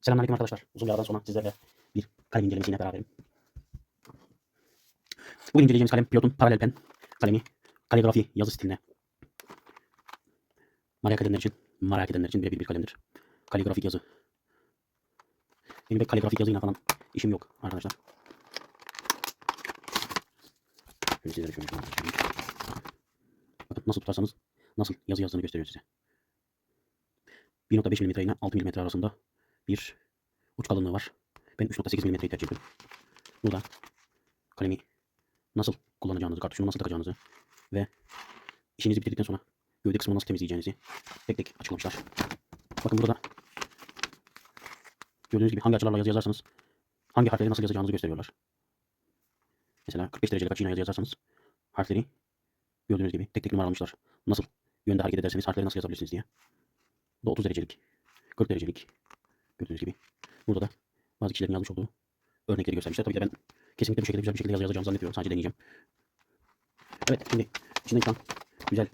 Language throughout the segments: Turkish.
Selamünaleyküm arkadaşlar. Uzun bir aradan sonra sizlerle bir kalem incelemesiyle beraberim. Bugün inceleyeceğimiz kalem Pilot'un paralel pen kalemi. Kaligrafi yazı stiline. Merak edenler için, merak edenler için birebir bir kalemdir. Kaligrafik yazı. Benim pek kaligrafik yazıyla falan işim yok arkadaşlar. Şöyle sizlere şöyle. Bakın nasıl tutarsanız nasıl yazı yazdığını gösteriyor size. 1.5 mm ile 6 mm arasında bir uç kalınlığı var. Ben 3.8 mm'yi tercih ediyorum. Burada kalemi nasıl kullanacağınızı, kartuşunu nasıl takacağınızı ve işinizi bitirdikten sonra gövde kısmını nasıl temizleyeceğinizi tek tek açıklamışlar. Bakın burada gördüğünüz gibi hangi açılarla yazı yazarsanız hangi harfleri nasıl yazacağınızı gösteriyorlar. Mesela 45 derecelik açıyla yazı yazarsanız harfleri gördüğünüz gibi tek tek numaralamışlar. Nasıl yönde hareket ederseniz harfleri nasıl yazabilirsiniz diye. Bu da 30 derecelik, 40 derecelik gördüğünüz gibi. Burada da bazı kişilerin yazmış olduğu örnekleri göstermişler. Tabii ki ben kesinlikle bu şekilde güzel bir şekilde yazı yazacağımı zannetmiyorum. Sadece deneyeceğim. Evet şimdi içinden çıkan güzel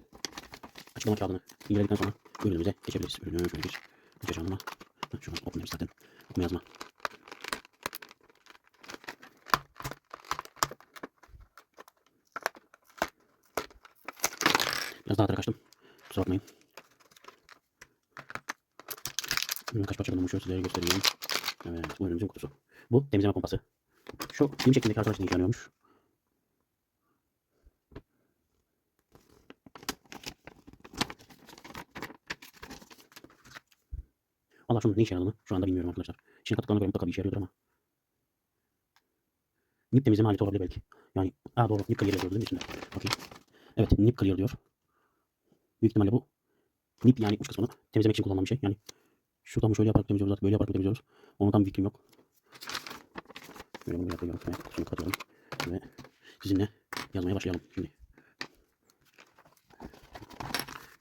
açıklama kağıdını inceledikten sonra ürünümüze geçebiliriz. Ürünü şöyle bir aç anlama. Şu an okumuyoruz zaten. Okuma yazma. Biraz daha kaçtım. Kusura bakmayın. Ürün kaç parçadan oluşuyor sizlere göstereyim. Evet bu ürünümüzün kutusu. Bu temizleme pompası. Şu film şeklindeki arkadaş için yanıyormuş. Allah şunun ne işe yaradığını şu anda bilmiyorum arkadaşlar. İçine kattıklarına göre mutlaka bir işe yarıyordur ama. Nip temizleme aleti olabilir belki. Yani aa doğru nip clear yazıyordu değil mi içinde? Bakayım. Evet nip clear diyor. Büyük ihtimalle bu nip yani uç kısmını temizlemek için kullanılan bir şey. Yani şuradan şöyle yaparak temizliyoruz zaten böyle yaparak temizliyoruz. Onun tam fikrim yok. Böyle bunu yapıyorum. Evet, kutusunu katıyorum. Ve sizinle yazmaya başlayalım şimdi.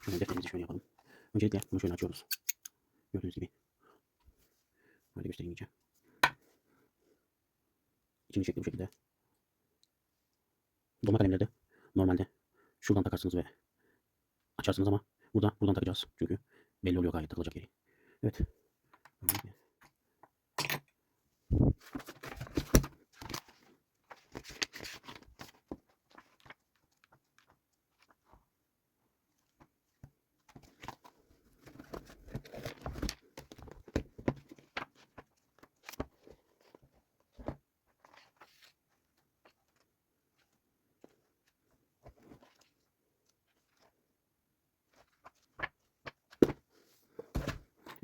Şöyle defterimizi şöyle yapalım. Öncelikle bunu şöyle açıyoruz. Gördüğünüz gibi. Böyle göstereyim iyice. İçini şekli bu şekilde. Dolma kalemlerde normalde şuradan takarsınız ve açarsınız ama burada buradan takacağız. Çünkü belli oluyor gayet takılacak yeri. Evet.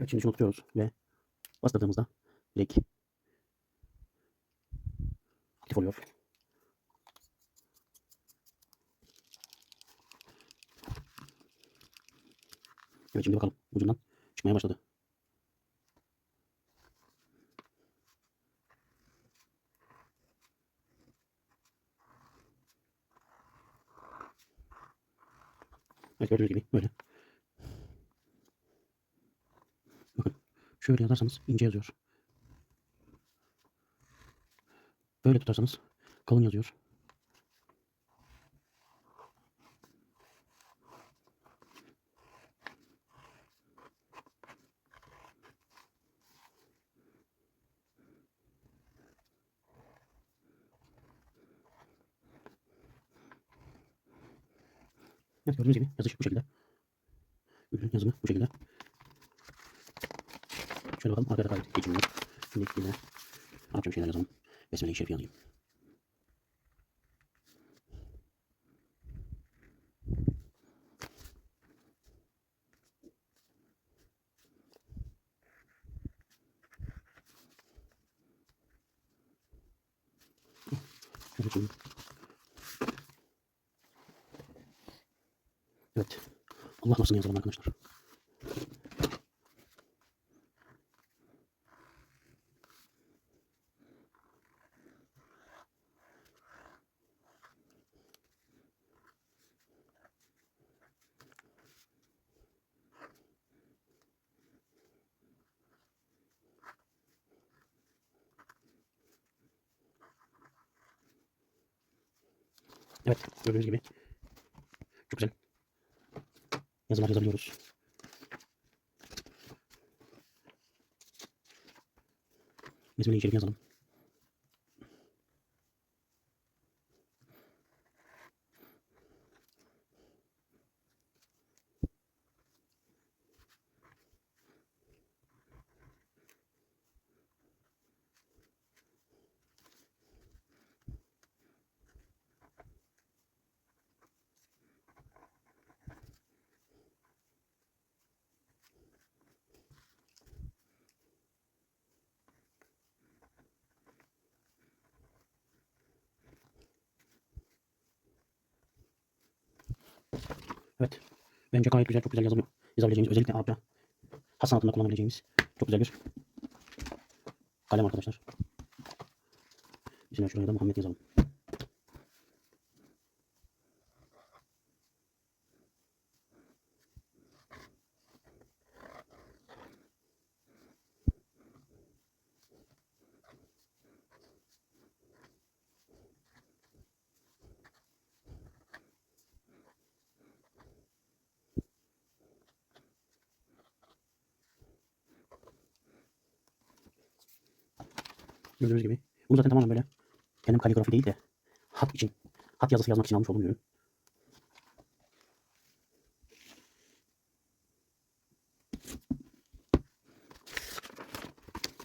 Evet şimdi şunu tutuyoruz ve bastırdığımızda direkt aktif oluyor. Evet şimdi bakalım ucundan çıkmaya başladı. Evet gördüğünüz gibi böyle. Bakın şöyle yazarsanız ince yazıyor. Böyle tutarsanız kalın yazıyor. Evet gördüğünüz gibi yazış bu şekilde. Ürün yazımı bu şekilde. Şöyle bakalım arkada kayıt geçim var. Şimdi yine ne yapacağım şeyler yazalım. Besmele-i Şerif yazayım. Evet. Allah nasıl yazalım arkadaşlar. Evet gördüğünüz gibi çok güzel yazılar yazabiliyoruz. İsmini içerik yazalım. Evet. Bence gayet güzel, çok güzel yazılıyor. Yazabileceğimiz, özellikle Arapça has sanatında kullanabileceğimiz çok güzel bir kalem arkadaşlar. İçine şuraya da Muhammed yazalım. Gördüğünüz gibi. Bunu zaten tamamen böyle kendim kaligrafi değil de hat için, hat yazısı yazmak için almış olduğum ürün.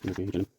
Şöyle geçelim.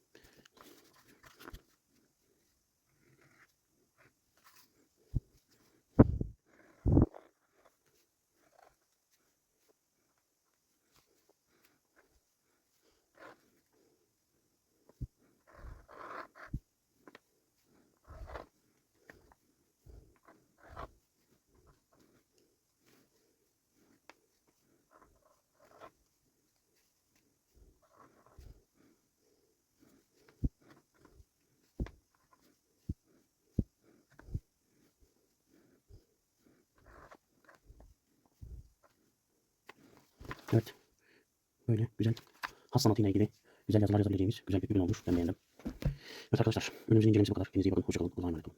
Evet. Böyle güzel. Has sanatıyla ilgili güzel yazılar yazabileceğimiz güzel bir ürün olmuş. Ben beğendim. Evet arkadaşlar. Ürünümüzün incelemesi bu kadar. Kendinize iyi bakın. Hoşçakalın. Allah'a emanet olun.